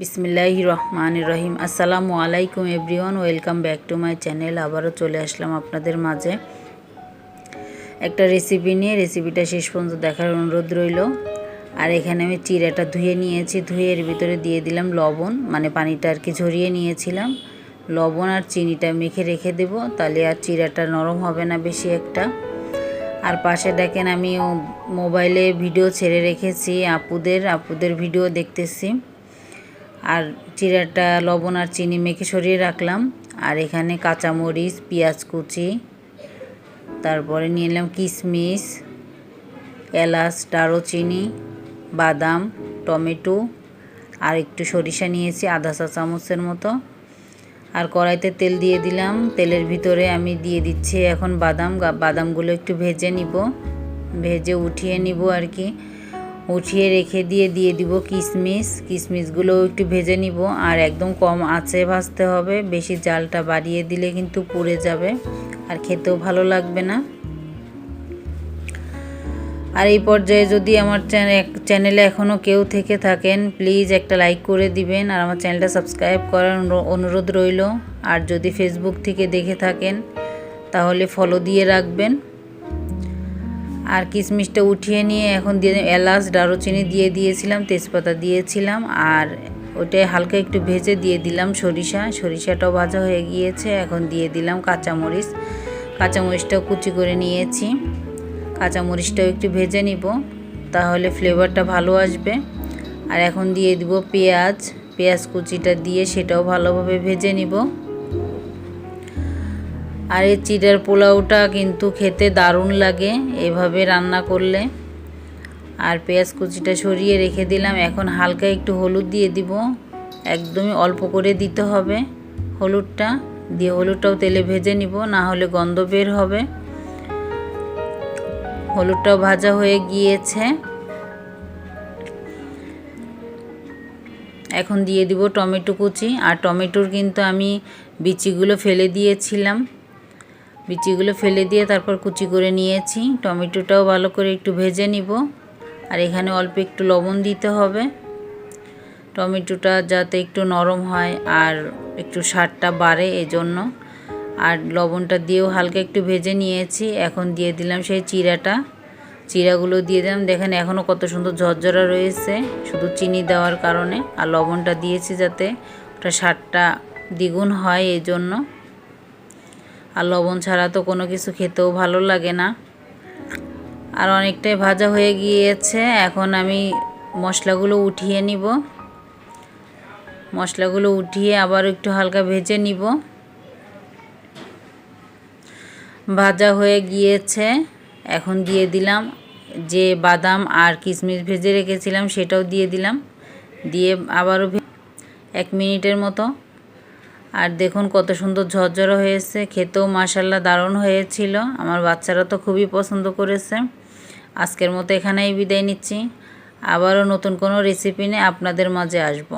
বিসমিল্লাহ রহমান রহিম। আসসালামু আলাইকুম everyone, welcome back to my channel. আবারও চলে আসলাম আপনাদের মাঝে। একটা রেসিপি নিয়ে, রেসিপিটা শেষ পর্যন্ত দেখার অনুরোধ রইল। আর এখানে আমি চিড়াটা ধুয়ে নিয়েছি। ধুয়ে এর ভিতরে দিয়ে দিলাম লবণ মানে পানিটা আর কি ঝরিয়ে নিয়েছিলাম। লবণ আর চিনিটা মেখে রেখে দেব, তাহলে আর চিড়াটা নরম হবে না বেশি একটা। আর পাশে দেখেন আমি মোবাইলে ভিডিও ছেড়ে রেখেছি, আপুদের আপুদের ভিডিও দেখতেছি। চিরাটা লবণ আর চিনি মেখে সরিয়ে রাখলাম। আর এখানে কাঁচামরিচ, পেঁয়াজ কুচি, তারপরে নিয়ে নিলাম কিশমিশ এলাচ, দারুচিনি, বাদাম, টমেটো, আর একটু সরিষা নিয়েছি, আধা চা চামচের মতো। আর কড়াইতে তেল দিয়ে দিলাম। তেলের ভিতরে আমি দিয়ে দিচ্ছি এখন বাদাম। বাদামগুলো একটু ভেজে নিব। ভেজে উঠিয়ে নিব আর কি। উঠিয়ে রেখে দিয়ে দিয়ে দিব কিশমিশ কিশমিশগুলো একটু ভেজে নিব। আর একদম কম আঁচে ভাজতে হবে। বেশি জালটা বাড়িয়ে দিলে কিন্তু পুড়ে যাবে। আর খেতেও ভালো লাগবে না। আর এই পর্যায়ে যদি আমার চ্যানেলে এখনও কেউ থেকে থাকেন, প্লিজ একটা লাইক করে দিবেন। আর আমার চ্যানেলটা সাবস্ক্রাইব করার অনুরোধ রইল। আর যদি ফেসবুক থেকে দেখে থাকেন, তাহলে ফলো দিয়ে রাখবেন। আর কিশমিশটা উঠিয়ে নিয়ে এখন দিয়ে এলাচ, দারুচিনি দিয়ে দিয়েছিলাম, তেজপাতা দিয়েছিলাম, আর ওটাই হালকা একটু ভেজে দিয়ে দিলাম সরিষা। সরিষাটাও ভাজা হয়ে গিয়েছে, এখন দিয়ে দিলাম কাঁচামরিচ। কাঁচামরিচটাও কুচি করে নিয়েছি। কাঁচামরিচটাও একটু ভেজে নিব, তাহলে ফ্লেভারটা ভালো আসবে। আর এখন দিয়ে দিব পেঁয়াজ। পেঁয়াজ কুচিটা দিয়ে সেটাও ভালোভাবে ভেজে নিব। আর এই চিড়ার পোলাওটা কিন্তু খেতে দারুণ লাগে, এভাবে রান্না করলে। আর পেঁয়াজ কুচিটা সরিয়ে রেখে দিলাম, এখন হালকা একটু হলুদ দিয়ে দিব। একদমই অল্প করে দিতে হবে হলুদটা, দিয়ে হলুদটাও তেলে ভেজে নিব, না হলে গন্ধ বের হবে। হলুদটাও ভাজা হয়ে গিয়েছে। এখন দিয়ে দিব টমেটো কুচি, আর টমেটোর কিন্তু আমি বিচিগুলো ফেলে দিয়েছিলাম। বিচিগুলো ফেলে দিয়ে তারপর কুচি করে নিয়েছি। টমেটোটাও ভালো করে একটু ভেজে নিব। আর এখানে অল্প একটু লবণ দিতে হবে। টমেটোটা যাতে একটু নরম হয় আর একটু স্বাদটা বাড়ে এজন্য। আর লবণটা দিয়েও হালকা একটু ভেজে নিয়েছি। এখন দিয়ে দিলাম সেই চিরাটা। চিরাগুলো দিয়ে দিলাম। দেখেন এখনও কত সুন্দর ঝরঝরা রয়েছে। শুধু চিনি দেওয়ার কারণে। আর লবণটা দিয়েছি যাতে ওটা স্বাদটা দ্বিগুণ হয় এই জন্য আর লবণ ছাড়া তো কোনো কিছু খেতেও ভালো লাগে না। আর অনেকটাই ভাজা হয়ে গিয়েছে। এখন আমি মশলাগুলো উঠিয়ে নিব। মশলাগুলো উঠিয়ে আবার একটু হালকা ভেজে নিব। ভাজা হয়ে গিয়েছে। এখন দিয়ে দিলাম যে বাদাম আর কিশমিশ ভেজে রেখেছিলাম সেটাও দিয়ে দিলাম। দিয়ে আবারও এক মিনিটের মতো আর দেখুন কত সুন্দর ঝরঝরো হয়েছে, খেতেও মাসাল্লাহ দারুণ হয়েছিল। আমার বাচ্চারা তো খুবই পছন্দ করেছে। আজকের মতো এখানেই বিদায় নিচ্ছি। আবারও নতুন কোনো রেসিপি নিয়ে আপনাদের মাঝে আসব।